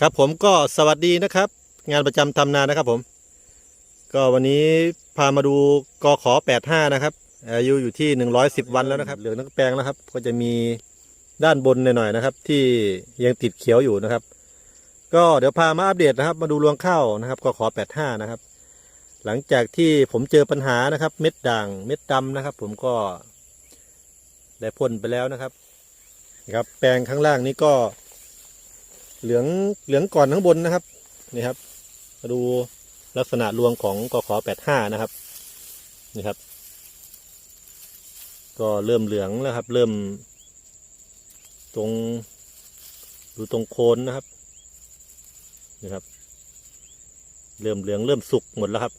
ครับผมก็สวัสดีนะครับ งานประจำทำนานะครับผม ก็วันนี้พามาดูกอขอ85 นะครับอายุอยู่ที่ 110 วันแล้วนะครับเหลืองทั้งแปลงแล้วครับ ก็จะมีด้านบนหน่อยๆนะครับ ที่ยังติดเขียวอยู่นะครับ ก็เดี๋ยวพามาอัปเดตนะครับ มาดูรวงข้าวนะครับกอขอ85 นะครับ หลังจากที่ผมเจอปัญหานะครับ เม็ดด่างเม็ดดำนะครับ ผมก็ได้พ่นไปแล้วนะครับนะครับ แปลงข้างล่างนี้ก็ เหลืองเหลืองก่อนข้างบนนะครับนี่ครับ มาดูลักษณะรวงของกขอแปดห้านะครับนี่ครับ ก็เริ่มเหลืองแล้วครับ เริ่ม ตรงดูตรงโคนนะครับนี่ครับ เริ่มเหลืองเริ่มสุกหมดแล้วครับ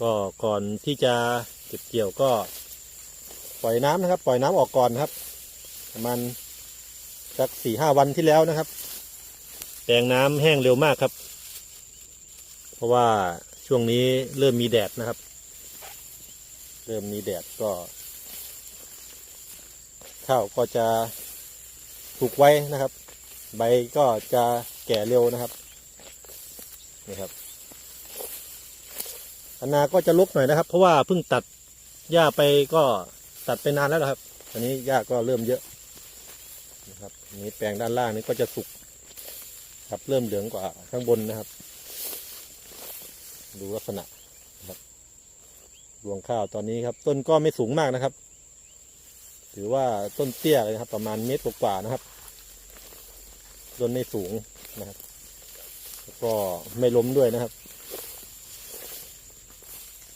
ก็ก่อนที่จะเก็บเกี่ยวก็ ปล่อยน้ำนะครับ ปล่อยน้ำออกก่อนนครับ ประมาณ สักสี่ห้าวันที่แล้วนะครับ แปลงน้ำแห้งเร็วมากครับ เพราะว่าช่วงนี้เริ่มมีแดดนะครับ เริ่มมีแดดก็ ข้าวก็จะสุกไว้นะครับ ใบก็จะแก่เร็วนะครับนี่ครับอนนาก็จะลุกหน่อยนะครับ เพราะว่าเพิ่งตัดหญ้าไปก็ตัดไปนานแล้วนะครับอันนี้หญ้าก็เริ่มเยอะ นะครับนี้แปลงด้านล่างนี้ก็จะสุกครับเริ่มเหลืองกว่าข้างบนนะครับ ดูลักษณะครับรวงข้าวตอนนี้ครับ ต้นก็ไม่สูงมากนะครับ ถือว่าต้นเตี้ยเลยครับ ประมาณเมตรกว่าๆนะครับ ต้นไม่สูงนะครับแล้วก็ไม่ล้มด้วยนะครับ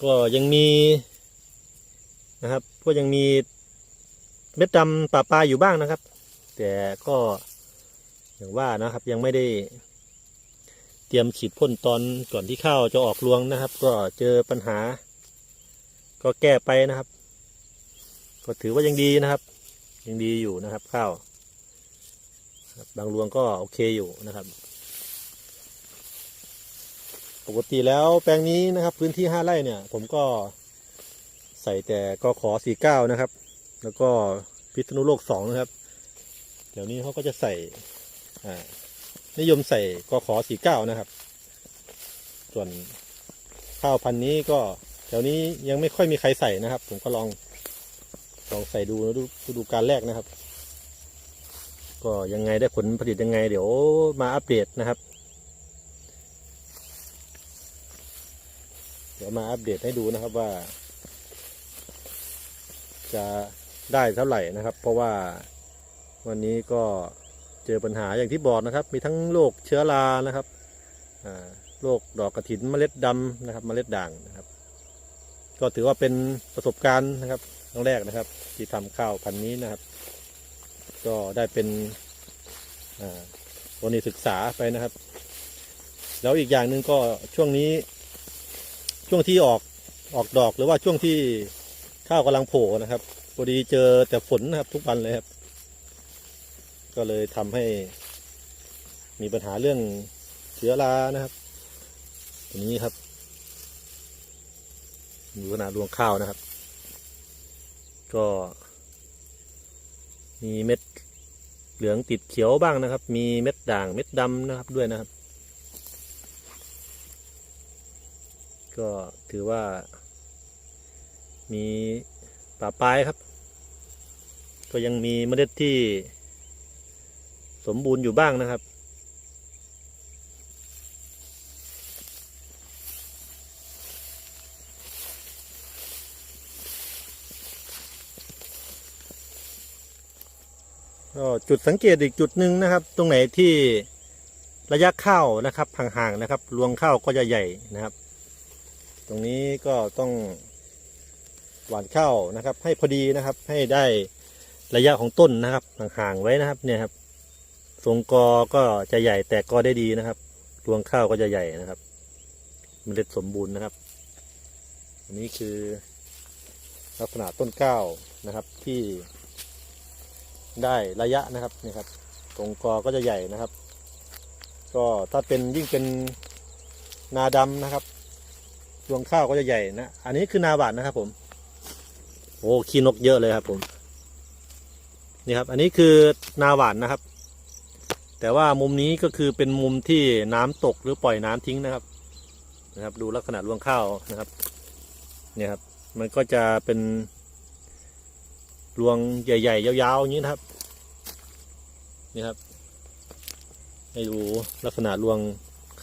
ก็ยังมีนะครับ ก็ยังมีเม็ดดำป่าปลาอยู่บ้างนะครับ แต่ก็อย่างว่านะครับยังไม่ได้ เตรียมฉีดพ่นตอนก่อนที่ข้าวจะออกรวงนะครับ ก็เจอปัญหา ก็แก้ไปนะครับ ก็ถือว่ายังดีนะครับ ยังดีอยู่นะครับข้าวบบางรวงก็โอเคอยู่นะครับ ปกติแล้วแปลงนี้นะครับ พื้นที่ห้าไร่เนี่ย ผมก็ใส่แต่กขอสี่เก้านะครับ แล้วก็พิษณุโลกสองนะครับ เดี๋ยวนี้เขาก็จะใส่นิยมใส่กอขอสี่เก้านะครับ ส่วนข้าวพันธุ์นี้ก็แถวนี้ยังไม่ค่อยมีใครใส่นะครับ ผมก็ลองลองใส่ดูนะดูดูดูการแรกนะครับ ก็ยังไงได้ผลผลิตยังไง เดี๋ยวมาอัปเดตนะครับ เดี๋ยวมาอัปเดตให้ดูนะครับว่า จะได้เท่าไหร่นะครับ เพราะว่า วันนี้ก็เจอปัญหาอย่างที่บอกนะครับ มีทั้งโรคเชื้อรานะครับโรคดอกกระถินเมล็ดดำนะครับ เมล็ดด่างนะครับ ก็ถือว่าเป็นประสบการณ์นะครับครั้งแรกนะครับ ที่ทำข้าวพันธุ์นี้นะครับ ก็ได้เป็นกรณีศึกษาไปนะครับ แล้วอีกอย่างหนึ่งก็ช่วงนี้ช่วงที่ออกออกดอกหรือว่าช่วงที่ข้าวกำลังโผล่นะครับพอดีเจอแต่ฝนนะครับทุกวันเลยครับ ก็เลยทำให้มีปัญหาเรื่องเชื้อรานะครับตัวนี้ครับดูขนาดรวงข้าวนะครับ ก็ มีเม็ดเหลืองติดเขียวบ้างนะครับ มีเม็ดด่างเม็ดดำนะครับด้วยนะครับ ก็ถือว่า มีป่าปลายครับ ก็ยังมีเมล็ดที่ สมบูรณ์อยู่บ้างนะครับ ก็จุดสังเกตอีกจุดหนึ่งนะครับ ตรงไหนที่ระยะข้าวนะครับห่างๆนะครับ รวงข้าวก็จะใหญ่นะครับ ตรงนี้ก็ต้องหว่านข้าวนะครับ ให้พอดีนะครับให้ได้ระยะของต้นนะครับห่างๆไว้นะครับเนี่ยครับ ทรงกอก็จะใหญ่แตกกอได้ดีนะครับ รวงข้าวก็จะใหญ่นะครับมเมล็ดสมบูรณ์นะครับ อันนี้คือลักษณะต้นข้าวนะครับที่ได้ระยะนะครับนี่ครับตรงกอก็จะใหญ่นะครับ ก็ถ้าเป็นยิ่งเป็นนาดำนะครับรวงข้าวก็จะใหญ่นะ อันนี้คือนาหวานนะครับ ผม โอ้ขี้นกเยอะเลยครับ ผม นี่ครับ อันนี้คือนาหวานนะครับ แต่ว่ามุมนี้ก็คือเป็นมุมที่น้ำตกหรือปล่อยน้ำทิ้งนะครับ นะครับ ดูลักษณะรวงข้าวนะครับ เนี่ยครับ มันก็จะเป็นรวงใหญ่ ๆ ยาวๆอย่างนี้นะครับ นี่ครับ ให้ดูลักษณะรวง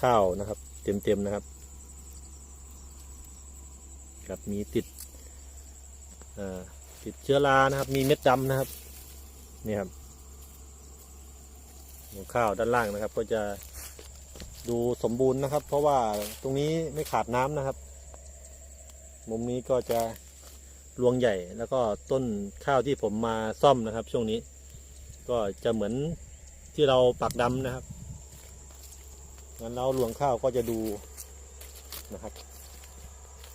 ข้าวนะครับ เต็มๆนะครับครับมีติดอ่อติดเชื้อรานะครับ มีเม็ดดำนะครับ นี่ครับ รวงข้าวด้านล่างนะครับ ก็จะดูสมบูรณ์นะครับ เพราะว่าตรงนี้ไม่ขาดน้ำนะครับ มุมนี้ก็จะรวงใหญ่แล้วก็ต้นข้าวที่ผมมาซ่อมนะครับ ช่วงนี้ ก็จะเหมือนที่เราปักดำนะครับงั้นแล้วรวงข้าวก็จะดูนะครับ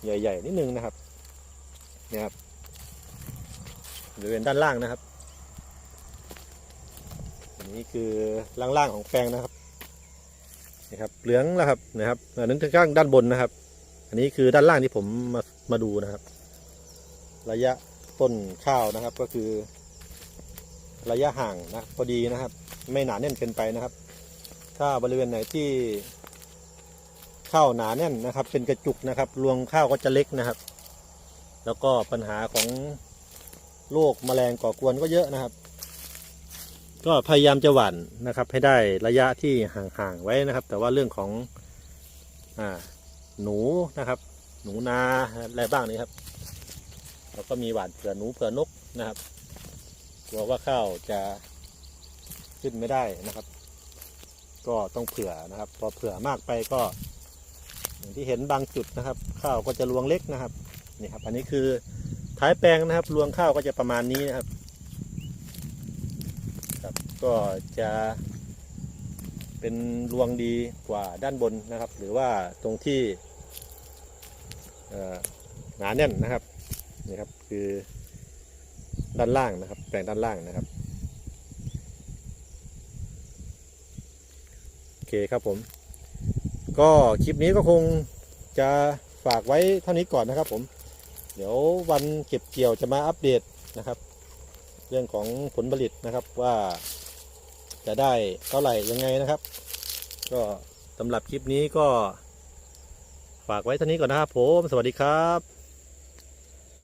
ใหญ่ ๆ นิดนึงนะครับเนี่ยครับบริเวณด้านล่างนะครับ นนี้คือล่างๆของแปลงนะครับนี่ครับเหลืองแล้วครับนะครับอันนั้นคือข้างด้านบนนะครับ อันนี้คือด้านล่างที่ผมมามาดูนะครับ ระยะต้นข้าวนะครับก็คือ ระยะห่างนะพอดีนะครับ ไม่หนาแน่นเกินไปนะครับ ถ้าบริเวณไหนที่ข้าวหนาแน่นนะครับ เป็นกระจุกนะครับ รวงข้าวก็จะเล็กนะครับ แล้วก็ปัญหาของโรคแมลงก่อกวนก็เยอะนะครับ ก็พยายามจะหว่านนะครับ ให้ได้ระยะที่ห่างๆไว้นะครับ แต่ว่าเรื่องของอ่าหนูนะครับ หนูนาอะไรบ้างนี่ครับแล้วก็มีหวานเผื่อหนูเผื่อนกนะครับกลัวว่าข้าวจะขึ้นไม่ได้นะครับ ก็ต้องเผื่อนะครับ พอเผื่อมากไปก็ อย่างที่เห็นบางจุดนะครับ ข้าวก็จะรวงเล็กนะครับนี่ครับ อันนี้คือท้ายแปลงนะครับ รวงข้าวก็จะประมาณนี้นะครับ ครับก็จะเป็นรวงดีกว่าด้านบนนะครับ หรือว่าตรงที่หนาแน่นนะครับนี่ครับคือด้านล่างนะครับ แปลงด้านล่างนะครับโอเคครับผม ก็คลิปนี้ก็คงจะฝากไว้เท่านี้ก่อนนะครับผม เดี๋ยววันเก็บเกี่ยวจะมาอัปเดตนะครับ เรื่องของผลผลิตนะครับว่าจะได้เท่าไหร่ยังไงนะครับ ก็สำหรับคลิปนี้ก็ ฝากไว้เท่านี้ก่อนนะครับผม สวัสดีครับ